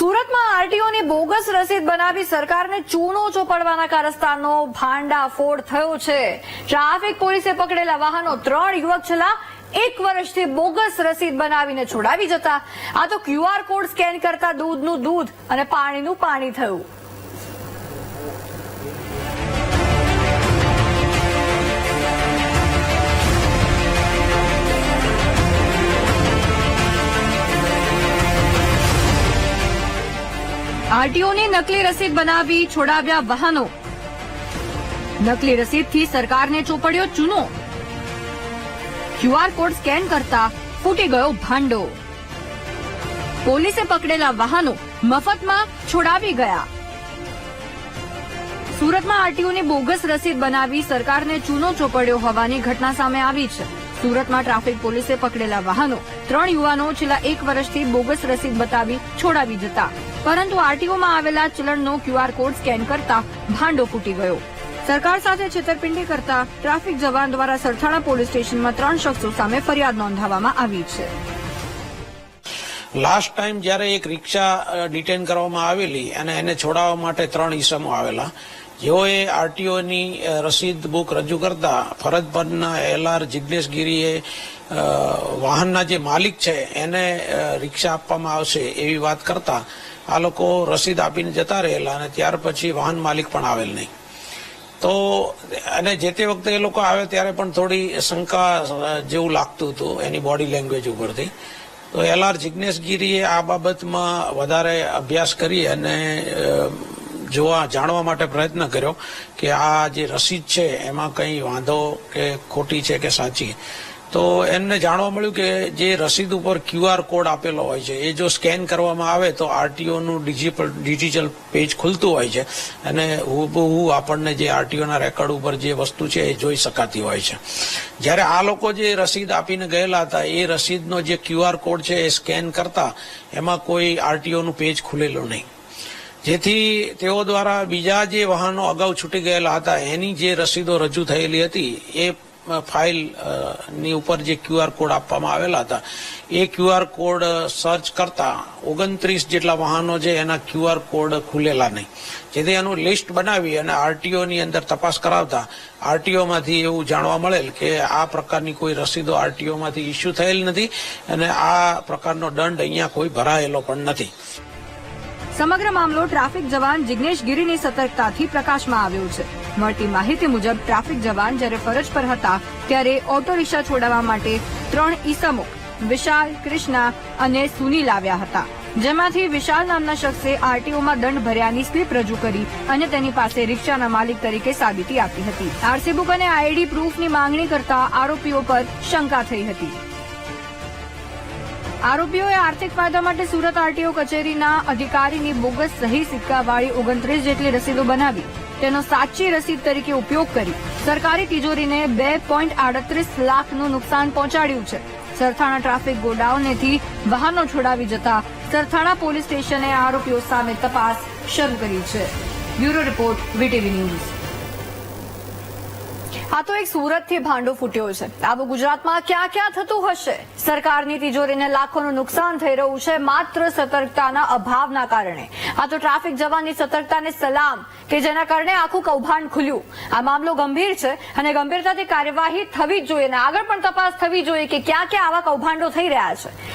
સુરતમાં આરટીઓની બોગસ રસીદ બનાવી સરકારને ચૂનો ચોપડવાના કારસ્તાનનો ભાંડાફોડ થયો છે. ટ્રાફિક પોલીસે પકડેલા વાહનો ત્રણ યુવક છેલ્લા એક વર્ષથી બોગસ રસીદ બનાવીને છોડાવી જતા. આ તો ક્યુઆર કોડ સ્કેન કરતા દૂધનું દૂધ અને પાણીનું પાણી થયું. આરટીઓની નકલી રસીદ બનાવી છોડાવ્યા વાહનો નકલી રસીદથી સરકારને ચોપડ્યો ચૂનો. ક્યુઆર કોડ સ્કેન કરતા ફૂટી ગયો ભાંડો. પોલીસે પકડેલા વાહનો મફતમાં છોડાવી ગયા. સુરતમાં આરટીઓની બોગસ રસીદ બનાવી સરકારને ચૂનો ચોપડ્યો હોવાની ઘટના સામે આવી છે. સુરતમાં ટ્રાફિક પોલીસે પકડેલા વાહનો. ત્રણ યુવાનો છેલ્લા એક વર્ષથી બોગસ રસીદ બતાવી છોડાવી જતા. પરંતુ આરટીઓમાં આવેલા ચલણનો ક્યુઆર કોડ સ્કેન કરતા ભાંડો ફૂટી ગયો. સરકાર સાથે છેતરપિંડી કરતા ટ્રાફિક જવાન દ્વારા સરથાણા પોલીસ સ્ટેશનમાં ત્રણ શખ્સો સામે ફરિયાદ નોંધાવવામાં આવી છે. લાસ્ટ ટાઈમ જ્યારે એક રિક્ષા ડિટેન કરવામાં આવેલી અને એને છોડાવવા માટે ત્રણ ઈસમો આવેલા જેઓએ આરટીઓની રસીદ બુક રજૂ કરતા ફરજ પરના એલઆર જિજ્ઞેશગીરીએ અ, વાહનના જે માલિક છે એને રિક્ષા આપવામાં આવશે એવી વાત કરતા આ લોકો રસીદ આપીને જતા રહેલા અને ત્યાર પછી વાહન માલિક પણ આવેલ નહીં. તો અને જે તે વખતે એ લોકો આવે ત્યારે પણ થોડી શંકા જેવું લાગતું હતું એની બોડી લેંગ્વેજ ઉપરથી. તો એલ આર જિજ્ઞેશગીરીએ આ બાબતમાં વધારે અભ્યાસ કરી અને જોવા, જાણવા માટે પ્રયત્ન કર્યો કે આ જે રસીદ છે, એમાં કંઈ વાંધો કે ખોટી છે કે સાચી? તો એમને જાણવા મળ્યું કે જે રસીદ ઉપર ક્યુઆર કોડ આપેલો હોય છે, એ જો સ્કેન કરવામાં આવે તો આરટીઓનું ડિજિટલ ડિજિટલ પેજ ખુલતું હોય છે અને હુબહુ આપણને જે આરટીઓના રેકોર્ડ ઉપર જે વસ્તુ છે એ જોઈ શકાતી હોય છે. જ્યારે આ લોકો જે રસીદ આપીને ગયેલા હતા, એ રસીદનો જે ક્યુઆર કોડ છે એ સ્કેન કરતા, એમાં કોઈ આરટીઓનું પેજ ખુલેલું નહીં. જેથી તેઓ દ્વારા બીજા જે વાહનો અગાઉ છૂટી ગયેલા હતા, એની જે રસીદો રજૂ થયેલી હતી, એ ફાઇલની ઉપર જે ક્યુઆર કોડ આપવામાં આવેલા હતા, એ ક્યુઆર કોડ સર્ચ કરતા ઓગણત્રીસ જેટલા વાહનો છે એના ક્યુઆર કોડ ખુલેલા નહીં. જેથી એનું લિસ્ટ બનાવી અને આરટીઓની અંદર તપાસ કરાવતા આરટીઓમાંથી એવું જાણવા મળેલ કે આ પ્રકારની કોઈ રસીદો આરટીઓમાંથી ઇસ્યુ થયેલ નથી અને આ પ્રકારનો દંડ અહીંયા કોઈ ભરાયેલો પણ નથી. સમગ્ર મામલો ટ્રાફિક જવાન જિગ્નેશ ગીરીની સતર્કતાથી પ્રકાશમાં આવ્યો છે. મળતી માહિતી મુજબ, ટ્રાફિક જવાન જ્યારે ફરજ પર હતા, ત્યારે ઓટો રિક્ષા છોડાવવા માટે ત્રણ ઈસમો, વિશાલ, કૃષ્ણા અને સુનીલ આવ્યા હતા. જેમાંથી વિશાલ નામના શખ્સે આરટીઓમાં દંડ ભર્યાની સ્લીપ રજૂ કરી અને તેની પાસે રિક્ષાના માલિક તરીકે સાબિતી આપી હતી. આરસી બુક અને આઈડી પ્રૂફની માંગણી કરતા આરોપીઓ પર શંકા થઈ હતી. આરોપીઓએ આર્થિક ફાયદા માટે સુરત આરટીઓ કચેરીના અધિકારીની બોગસ સહી સિક્કાવાળી ઓગણત્રીસ જેટલી રસીદો બનાવી તેનો સાચી રસીદ તરીકે ઉપયોગ કરી સરકારી તિજોરીને બે પોઈન્ટ આડત્રીસ લાખનું નુકસાન પહોંચાડ્યું છે. સરથાણા ટ્રાફિક ગોડાઉનેથી વાહનો છોડાવી જતા સરથાણા પોલીસ સ્ટેશને આરોપીઓ સામે તપાસ શરૂ કરી છે. Bureau report, VTV news. આ તો એક સુરતથી ભાંડો ફૂટ્યો છે. આવું ગુજરાતમાં ક્યાં ક્યાં થતું હશે? સરકારની તિજોરીને લાખોનું નુકસાન થઈ રહ્યું છે માત્ર સતર્કતાના અભાવના કારણે. આ તો ટ્રાફિક જવાનની સતર્કતાને સલામ કે જેના કારણે આખું કૌભાંડ ખુલ્યું. આ મામલો ગંભીર છે અને ગંભીરતાથી કાર્યવાહી થવી જ જોઈએ અને આગળ પણ તપાસ થવી જોઈએ કે ક્યાં ક્યાં આવા કૌભાંડો થઈ રહ્યા છે.